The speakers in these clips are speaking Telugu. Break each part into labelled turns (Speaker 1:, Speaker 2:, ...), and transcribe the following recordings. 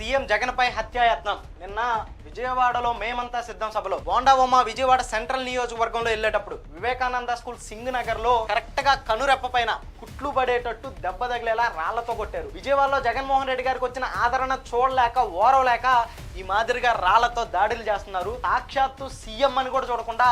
Speaker 1: సీఎం జగన్ పై హత్యాయత్నం. నిన్న విజయవాడలో మేమంతా సిద్ధం సభలో. బోండాబొమ్మ విజయవాడ సెంట్రల్ నియోజకవర్గంలో వెళ్ళేటప్పుడు వివేకానంద స్కూల్ సింగ్ నగర్లో కరెక్ట్గా కనురెప్ప పైన కుట్లు పడేటట్టు దెబ్బ తగిలేలా రాళ్ళతో కొట్టారు. విజయవాడలో జగన్మోహన్ రెడ్డి గారికి వచ్చిన ఆదరణ చూడలేక ఓరవలేక ఈ మాదిరిగా రాళ్ళతో దాడులు చేస్తున్నారు. సాక్షాత్తు సీఎం అని కూడా చూడకుండా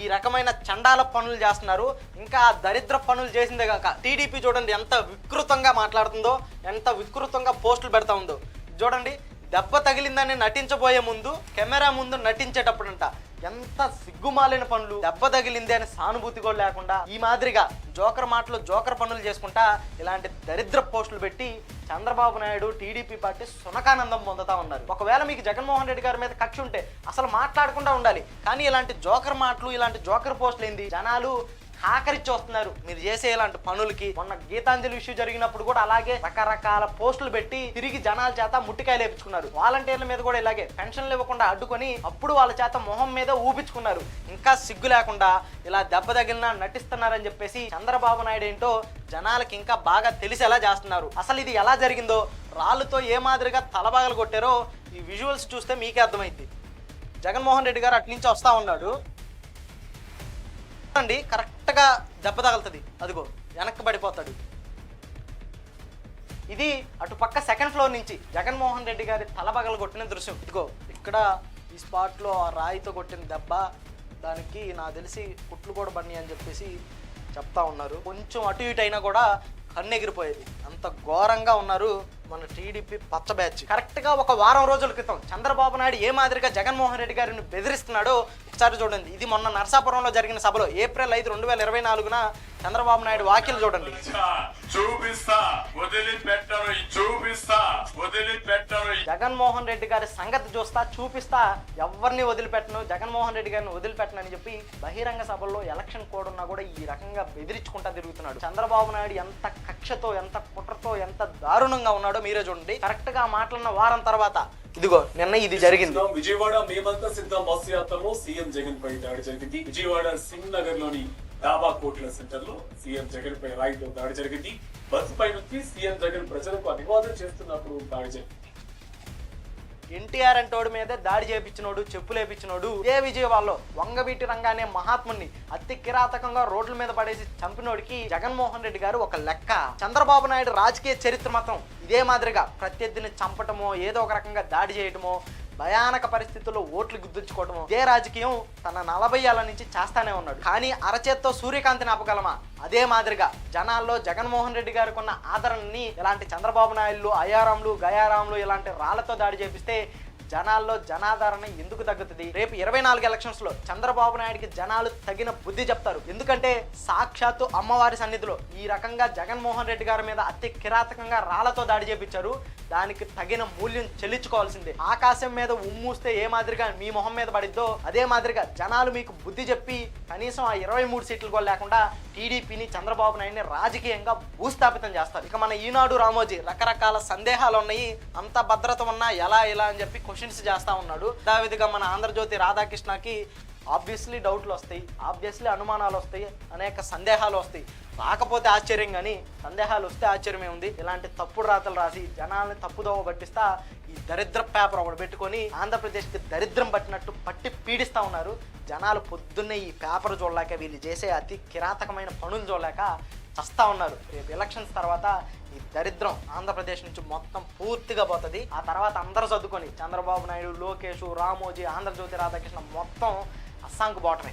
Speaker 1: ఈ రకమైన చండాల పనులు చేస్తున్నారు. ఇంకా దరిద్ర పనులు చేసిందే కాక టీడీపీ చూడండి ఎంత వికృతంగా మాట్లాడుతుందో ఎంత వికృతంగా పోస్టులు పెడతా ఉందో. చూడండి దెబ్బ తగిలిందని నటించబోయే ముందు కెమెరా ముందు నటించేటప్పుడంట ఎంత సిగ్గుమాలిన పనులు. దెబ్బ తగిలింది అని సానుభూతి కూడా లేకుండా ఈ మాదిరిగా జోకర్ మాటలు జోకర్ పనులు చేసుకుంటా ఇలాంటి దరిద్ర పోస్టులు పెట్టి చంద్రబాబు నాయుడు టీడీపీ పార్టీ సునకానందం పొందుతా ఉన్నారు. ఒకవేళ మీకు జగన్మోహన్ రెడ్డి గారి మీద కక్ష ఉంటే అసలు మాట్లాడకుండా ఉండాలి. కానీ ఇలాంటి జోకర్ మాటలు ఇలాంటి జోకర్ పోస్టులు ఏంది? జనాలు ఆఖరి చూస్తున్నారు. మీరు చేసే ఇలాంటి పనులకి మొన్న గీతాంజలి ఇష్యూ జరిగినప్పుడు కూడా అలాగే రకరకాల పోస్టులు పెట్టి తిరిగి జనాల చేత ముట్టికాయలు వేపించుకున్నారు వాలంటీర్ల మీద కూడా ఇలాగే పెన్షన్లు ఇవ్వకుండా అడ్డుకొని అప్పుడు వాళ్ళ చేత మొహం మీద ఊపించుకున్నారు. ఇంకా సిగ్గు లేకుండా ఇలా దెబ్బ తగిలినా నటిస్తున్నారని చెప్పేసి చంద్రబాబు నాయుడు ఏంటో జనాలకి ఇంకా బాగా తెలిసేలా చేస్తున్నారు. అసలు ఇది ఎలా జరిగిందో రాళ్ళతో ఏ మాదిరిగా తలబాగలు కొట్టారో ఈ విజువల్స్ చూస్తే మీకే అర్థమైంది జగన్మోహన్ రెడ్డి గారు అట్నుంచి వస్తూ ఉన్నాడు. అండి కరెక్ట్గా దెబ్బ తగులుతుంది. అదిగో వెనక్కి పడిపోతాడు. ఇది అటు పక్క సెకండ్ ఫ్లోర్ నుంచి జగన్మోహన్ రెడ్డి గారి తల పగలు కొట్టిన దృశ్యం. ఇదిగో ఇక్కడ ఈ స్పాట్లో ఆ రాయితో కొట్టిన దెబ్బ దానికి నాకు తెలిసి కుట్లు కూడా బండి అని చెప్పేసి చెప్తా ఉన్నారు. కొంచెం అటు ఇటు అయినా కూడా కన్ను ఎగిరిపోయేది. అంత ఘోరంగా ఉన్నారు మన టీడీపీ పచ్చ బ్యాచ్. కరెక్ట్గా ఒక వారం రోజుల క్రితం చంద్రబాబు నాయుడు ఏ మాదిరిగా జగన్మోహన్ రెడ్డి గారిని బెదిరిస్తున్నాడో ఒకసారి చూడండి. ఇది మొన్న నరసాపురంలో జరిగిన సభలో ఏప్రిల్ ఐదు రెండు వేల ఇరవై నాలుగున చంద్రబాబు నాయుడు వాక్యలు చూడండి.
Speaker 2: చూపిస్తా వదిలిపెట్టరు చూపిస్తా వదిలిపెట్టరు
Speaker 1: జగన్మోహన్ రెడ్డి గారి సంగతి చూస్తా చూపిస్తా ఎవరిని వదిలిపెట్టను జగన్మోహన్ రెడ్డి గారిని వదిలిపెట్టనని చెప్పి బహిరంగ సభల్లో ఎలక్షన్ కోడ్ ఉన్నా కూడా ఈ రకంగా బెదిరించుకుంటా తిరుగుతున్నాడు. చంద్రబాబు నాయుడు ఎంత కక్షతో ఎంత కుట్రతో ఎంత దారుణంగా ఉన్నాడో మీరే చూడండి. కరెక్ట్గా మాట్లాడిన వారం తర్వాత. ఇదిగో నిన్న ఇది జరిగింది.
Speaker 3: విజయవాడ మేమంతా సిద్ధం. బస్సు యాత్రలో సీఎం జగన్ పై దాడి జరిగింది. విజయవాడ సింగ్ నగర్లోని డాబా కోట్ల సెంటర్లో సీఎం జగన్ పై రాయితో దాడి జరిగింది. బస్సు పై నుంచి సీఎం జగన్ ప్రజలకు అభివాదం చేస్తున్నప్పుడు దాడి జరిగింది.
Speaker 1: ఎన్టీఆర్ అంటోడు మీదే దాడి చేపించినోడు చెప్పులు వేపించినోడు ఏ విజయవాడలో వంగవీటి రంగానే మహాత్ముని అతి కిరాతకంగా రోడ్ల మీద పడేసి చంపినోడికి జగన్మోహన్ రెడ్డి గారు ఒక లెక్క. చంద్రబాబు నాయుడు రాజకీయ చరిత్ర మాత్రం ఇదే మాదిరిగా ప్రత్యర్థిని చంపటమో ఏదో ఒక రకంగా దాడి చేయటమో భయానక పరిస్థితుల్లో ఓట్లు గుర్తుంచుకోవటము ఇదే రాజకీయం తన నలభై ఏళ్ళ నుంచి చేస్తానే ఉన్నాడు. కానీ అరచేత్తో సూర్యకాంతిని ఆపగలమా? అదే మాదిరిగా జనాల్లో జగన్మోహన్ రెడ్డి గారికి ఉన్న ఆదరణని ఇలాంటి చంద్రబాబు నాయుడు అయారాములు గయారాములు ఇలాంటి రాళ్ళతో దాడి చేపిస్తే జనాల్లో జనాదరణ ఎందుకు తగ్గుతుంది? రేపు ఇరవై నాలుగు ఎలక్షన్స్లో చంద్రబాబు నాయుడికి జనాలు తగిన బుద్ధి చెప్తారు. ఎందుకంటే సాక్షాత్తు అమ్మవారి సన్నిధిలో ఈ రకంగా జగన్మోహన్ రెడ్డి గారి మీద అతి కిరాతకంగా రాళ్ళతో దాడి చేపించారు. దానికి తగిన మూల్యం చెల్లించుకోవాల్సిందే. ఆకాశం మీద ఉమ్మూస్తే ఏ మాదిరిగా మీ మొహం మీద పడిద్దో అదే మాదిరిగా జనాలు మీకు బుద్ధి చెప్పి కనీసం ఆ ఇరవై మూడు సీట్లు కూడా లేకుండా టీడీపీని చంద్రబాబు నాయుడిని రాజకీయంగా భూస్థాపితం చేస్తారు. ఇక మన ఈనాడు రామోజీ రకరకాల సందేహాలు ఉన్నాయి అంత భద్రత ఉన్నా ఎలా ఎలా అని చెప్పి క్వశ్చన్స్ చేస్తా ఉన్నాడు. దావిదిగా మన ఆంధ్రజ్యోతి రాధాకృష్ణకి ఆబ్వియస్లీ డౌట్లు వస్తాయి. ఆబ్వియస్లీ అనుమానాలు వస్తాయి. అనేక సందేహాలు వస్తాయి. రాకపోతే ఆశ్చర్యం కానీ సందేహాలు వస్తే ఆశ్చర్యమే ఉంది. ఇలాంటి తప్పుడు రాతలు రాసి జనాల్ని తప్పుదోవ పట్టిస్తా ఈ దరిద్ర పేపర్ ఒకటి పెట్టుకొని ఆంధ్రప్రదేశ్కి దరిద్రం పట్టినట్టు పట్టి పీడిస్తా ఉన్నారు. జనాలు పొద్దున్నే ఈ పేపర్ చూడలేక వీళ్ళు చేసే అతి కిరాతకమైన పనులు చూడలేక చస్తా ఉన్నారు. రేపు ఎలక్షన్స్ తర్వాత ఈ దరిద్రం ఆంధ్రప్రదేశ్ నుంచి మొత్తం పూర్తిగా పోతుంది. ఆ తర్వాత అందరూ చదువుకొని చంద్రబాబు నాయుడు లోకేష్ రామోజీ ఆంధ్రజ్యోతి రాధాకృష్ణ మొత్తం అస్సాంకు పోవటమే